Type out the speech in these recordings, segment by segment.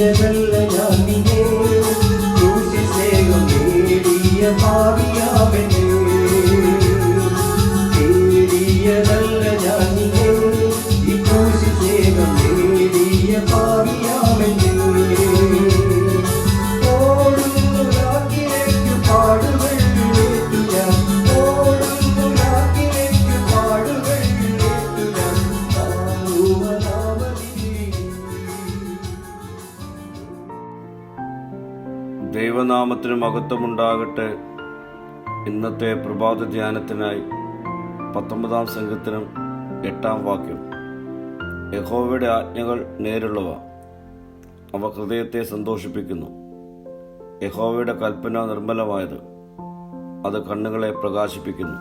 தூயதல்ல ஞானியே தூசி சேகம் நேடிய ദൈവനാമത്തിന് മഹത്വമുണ്ടാകട്ടെ. ഇന്നത്തെ പ്രഭാത ധ്യാനത്തിനായി പത്തൊമ്പതാം സംഘത്തിനും എട്ടാം വാക്യം. യഹോവയുടെ ആജ്ഞകൾ നേരുള്ളവ അവ ഹൃദയത്തെ സന്തോഷിപ്പിക്കുന്നു. യഹോവയുടെ കൽപ്പന നിർമ്മലമായത് അത് കണ്ണുകളെ പ്രകാശിപ്പിക്കുന്നു.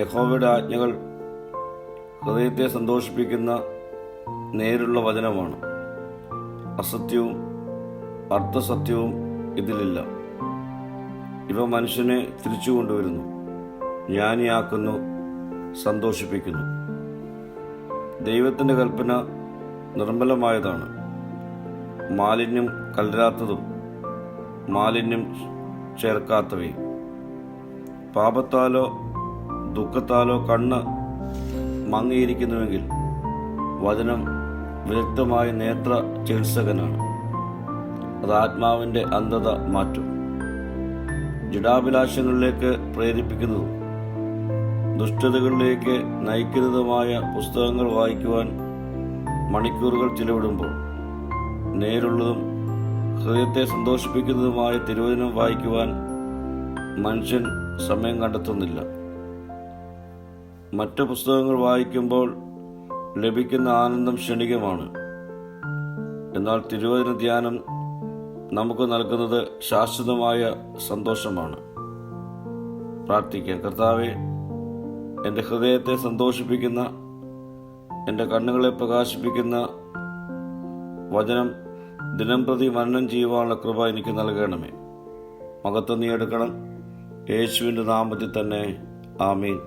യഹോവയുടെ ആജ്ഞകൾ ഹൃദയത്തെ സന്തോഷിപ്പിക്കുന്ന നേരുള്ള വചനമാണ്. അസത്യവും അർത്ഥസത്യവും ഇതിലില്ല. ഇവ മനുഷ്യനെ തിരിച്ചു കൊണ്ടുവരുന്നു. ജ്ഞാനിയാക്കുന്നു സന്തോഷിപ്പിക്കുന്നു. ദൈവത്തിന്റെ കൽപ്പന നിർമ്മലമായതാണ്. മാലിന്യം കലരാത്തതും മാലിന്യം ചേർക്കാത്തവയും. പാപത്താലോ ദുഃഖത്താലോ കണ്ണ് മങ്ങിയിരിക്കുന്നുവെങ്കിൽ വചനം വിദഗ്ധമായ നേത്ര ചികിത്സകനാണ്. അത് ആത്മാവിന്റെ അന്ധത മാറ്റും. ജഡാഭിലാഷങ്ങളിലേക്ക് പ്രേരിപ്പിക്കുന്നതും ദുഷ്ടതകളിലേക്ക് നയിക്കുന്നതുമായ പുസ്തകങ്ങൾ വായിക്കുവാൻ മണിക്കൂറുകൾ ചിലവിടുമ്പോൾ നേരുള്ളതും ഹൃദയത്തെ സന്തോഷിപ്പിക്കുന്നതുമായ തിരുവചനം വായിക്കുവാൻ മനുഷ്യൻ സമയം കണ്ടെത്തുന്നില്ല. മറ്റു പുസ്തകങ്ങൾ വായിക്കുമ്പോൾ ലഭിക്കുന്ന ആനന്ദം ക്ഷണികമാണ്. എന്നാൽ തിരുവചന ധ്യാനം നമുക്ക് നൽകുന്നത് ശാശ്വതമായ സന്തോഷമാണ്. പ്രാർത്ഥിക്കാം. കർത്താവെ എന്റെ ഹൃദയത്തെ സന്തോഷിപ്പിക്കുന്ന എന്റെ കണ്ണുകളെ പ്രകാശിപ്പിക്കുന്ന വചനം ദിനം പ്രതി മനനം ചെയ്യുവാനുള്ള കൃപ എനിക്ക് നൽകണമേ. മകത്വം നീ എടുക്കണം. യേശുവിന്റെ നാമത്തിൽ തന്നെ. ആമീൻ.